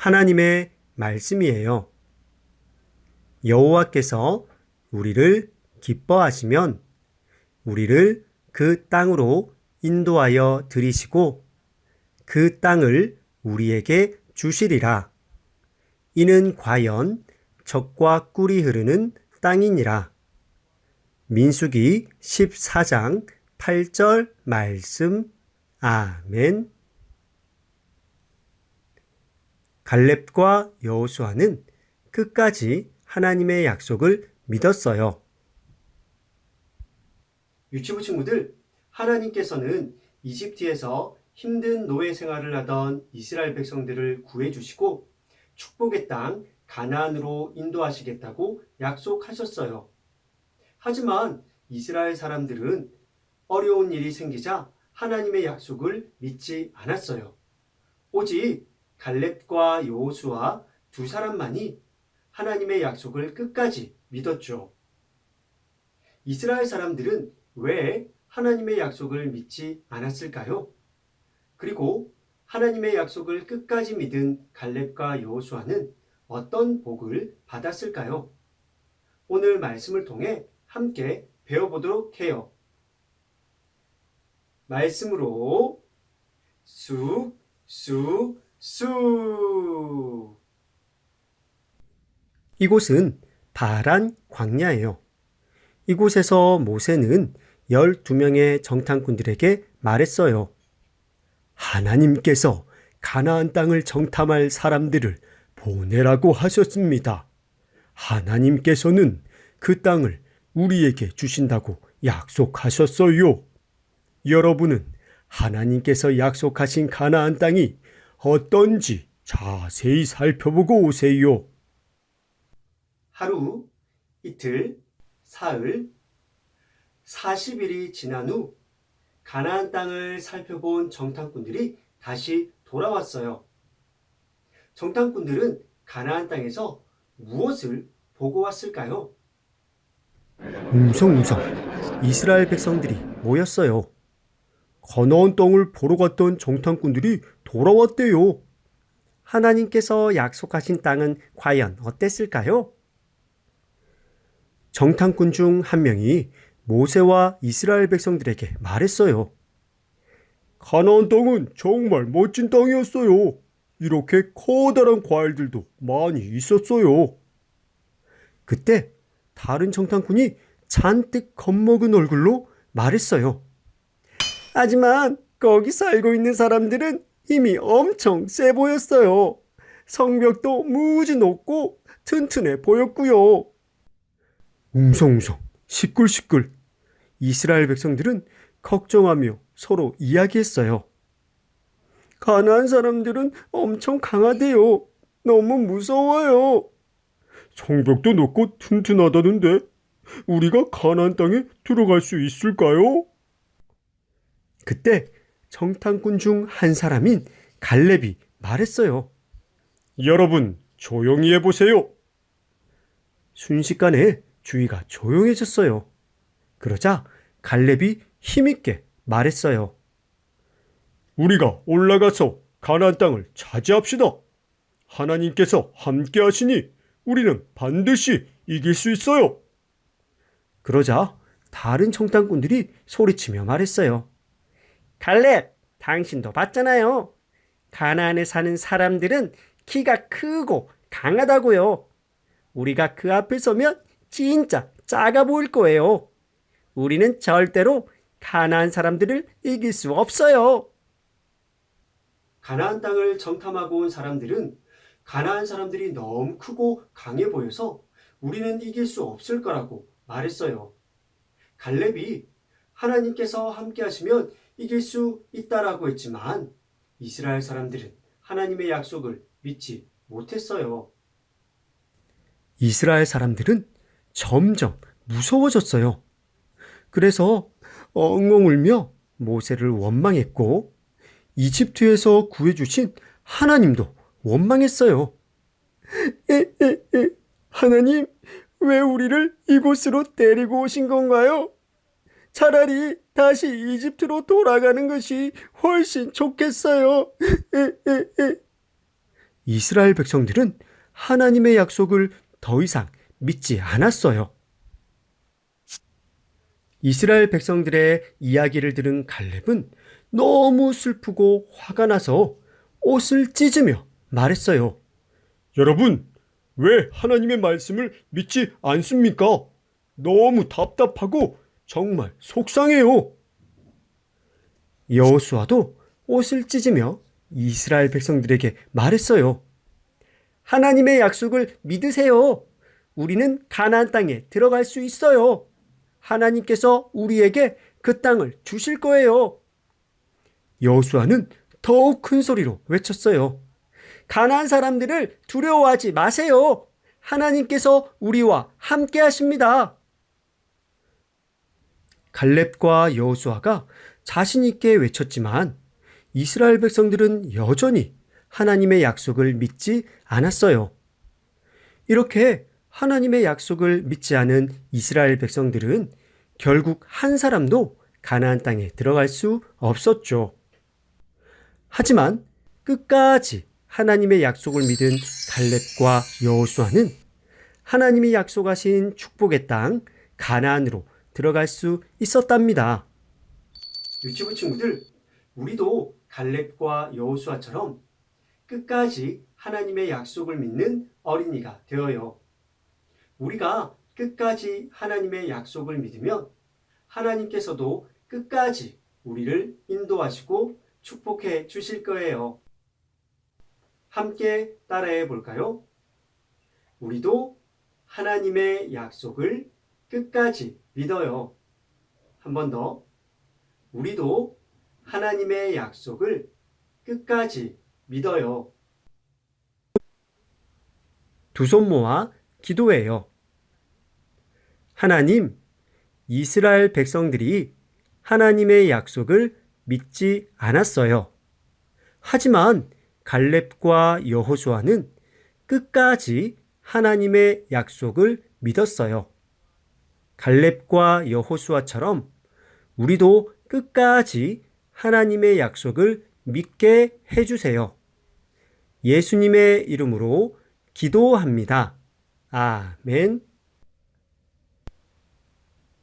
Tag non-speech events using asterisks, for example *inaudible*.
하나님의 말씀이에요. 여호와께서 우리를 기뻐하시면 우리를 그 땅으로 인도하여 들이시고 그 땅을 우리에게 주시리라. 이는 과연 적과 꿀이 흐르는 땅이니라. 민수기 14장 8절 말씀. 아멘. 갈렙과 여호수아는 끝까지 하나님의 약속을 믿었어요. 유치부 친구들, 하나님께서는 이집트에서 힘든 노예 생활을 하던 이스라엘 백성들을 구해주시고 축복의 땅 가나안으로 인도하시겠다고 약속하셨어요. 하지만 이스라엘 사람들은 어려운 일이 생기자 하나님의 약속을 믿지 않았어요. 오직 갈렙과 여호수아 두 사람만이 하나님의 약속을 끝까지 믿었죠. 이스라엘 사람들은 왜 하나님의 약속을 믿지 않았을까요? 그리고 하나님의 약속을 끝까지 믿은 갈렙과 여호수아는 어떤 복을 받았을까요? 오늘 말씀을 통해 함께 배워보도록 해요. 말씀으로 쑥, 쑥, 쑥. 이곳은 바란 광야예요. 이곳에서 모세는 12명의 정탐꾼들에게 말했어요. 하나님께서 가나안 땅을 정탐할 사람들을 보내라고 하셨습니다. 하나님께서는 그 땅을 우리에게 주신다고 약속하셨어요. 여러분은 하나님께서 약속하신 가나안 땅이 어떤지 자세히 살펴보고 오세요. 하루, 이틀, 사흘, 40일이 지난 후 가나안 땅을 살펴본 정탐꾼들이 다시 돌아왔어요. 정탐꾼들은 가나안 땅에서 무엇을 보고 왔을까요? 웅성웅성 이스라엘 백성들이 모였어요. 가나안 땅을 보러 갔던 정탐꾼들이 돌아왔대요. 하나님께서 약속하신 땅은 과연 어땠을까요? 정탐꾼 중 한 명이 모세와 이스라엘 백성들에게 말했어요. 가나안 땅은 정말 멋진 땅이었어요. 이렇게 커다란 과일들도 많이 있었어요. 그때 다른 정탐꾼이 잔뜩 겁먹은 얼굴로 말했어요. 하지만 거기 살고 있는 사람들은 힘이 엄청 세 보였어요. 성벽도 무지 높고 튼튼해 보였고요. 웅성웅성, 시끌시끌. 이스라엘 백성들은 걱정하며 서로 이야기했어요. 가나안 사람들은 엄청 강하대요. 너무 무서워요. 성벽도 높고 튼튼하다는데 우리가 가나안 땅에 들어갈 수 있을까요? 그때 정탐꾼 중 한 사람인 갈렙이 말했어요. 여러분 조용히 해보세요. 순식간에 주위가 조용해졌어요. 그러자 갈렙이 힘있게 말했어요. 우리가 올라가서 가나안 땅을 차지합시다. 하나님께서 함께 하시니 우리는 반드시 이길 수 있어요. 그러자 다른 청탄꾼들이 소리치며 말했어요. 갈렙, 당신도 봤잖아요. 가나안에 사는 사람들은 키가 크고 강하다고요. 우리가 그 앞에 서면 진짜 작아 보일 거예요. 우리는 절대로 가나안 사람들을 이길 수 없어요. 가나안 땅을 정탐하고 온 사람들은 가나안 사람들이 너무 크고 강해 보여서 우리는 이길 수 없을 거라고 말했어요. 갈렙이 하나님께서 함께 하시면 이길 수 있다라고 했지만 이스라엘 사람들은 하나님의 약속을 믿지 못했어요. 이스라엘 사람들은 점점 무서워졌어요. 그래서 엉엉 울며 모세를 원망했고 이집트에서 구해주신 하나님도 원망했어요. 에, 에, 에, 하나님, 왜 우리를 이곳으로 데리고 오신 건가요? 차라리 다시 이집트로 돌아가는 것이 훨씬 좋겠어요. *laughs* 이스라엘 백성들은 하나님의 약속을 더 이상 믿지 않았어요. 이스라엘 백성들의 이야기를 들은 갈렙은 너무 슬프고 화가 나서 옷을 찢으며 말했어요. 여러분, 왜 하나님의 말씀을 믿지 않습니까? 너무 답답하고 정말 속상해요. 여호수아도 옷을 찢으며 이스라엘 백성들에게 말했어요. 하나님의 약속을 믿으세요. 우리는 가나안 땅에 들어갈 수 있어요. 하나님께서 우리에게 그 땅을 주실 거예요. 여호수아는 더욱 큰 소리로 외쳤어요. 가나안 사람들을 두려워하지 마세요. 하나님께서 우리와 함께 하십니다. 갈렙과 여호수아가 자신 있게 외쳤지만 이스라엘 백성들은 여전히 하나님의 약속을 믿지 않았어요. 이렇게 하나님의 약속을 믿지 않은 이스라엘 백성들은 결국 한 사람도 가나안 땅에 들어갈 수 없었죠. 하지만 끝까지 하나님의 약속을 믿은 갈렙과 여호수아는 하나님이 약속하신 축복의 땅 가나안으로 들어갈 수 있었답니다. 유치부 친구들, 우리도 갈렙과 여호수아처럼 끝까지 하나님의 약속을 믿는 어린이가 되어요. 우리가 끝까지 하나님의 약속을 믿으면 하나님께서도 끝까지 우리를 인도하시고 축복해 주실 거예요. 함께 따라해 볼까요? 우리도 하나님의 약속을 끝까지 믿어요. 한 번 더. 우리도 하나님의 약속을 끝까지 믿어요. 두 손 모아 기도해요. 하나님, 이스라엘 백성들이 하나님의 약속을 믿지 않았어요. 하지만 갈렙과 여호수아는 끝까지 하나님의 약속을 믿었어요. 갈렙과 여호수아처럼 우리도 끝까지 하나님의 약속을 믿게 해주세요. 예수님의 이름으로 기도합니다. 아멘.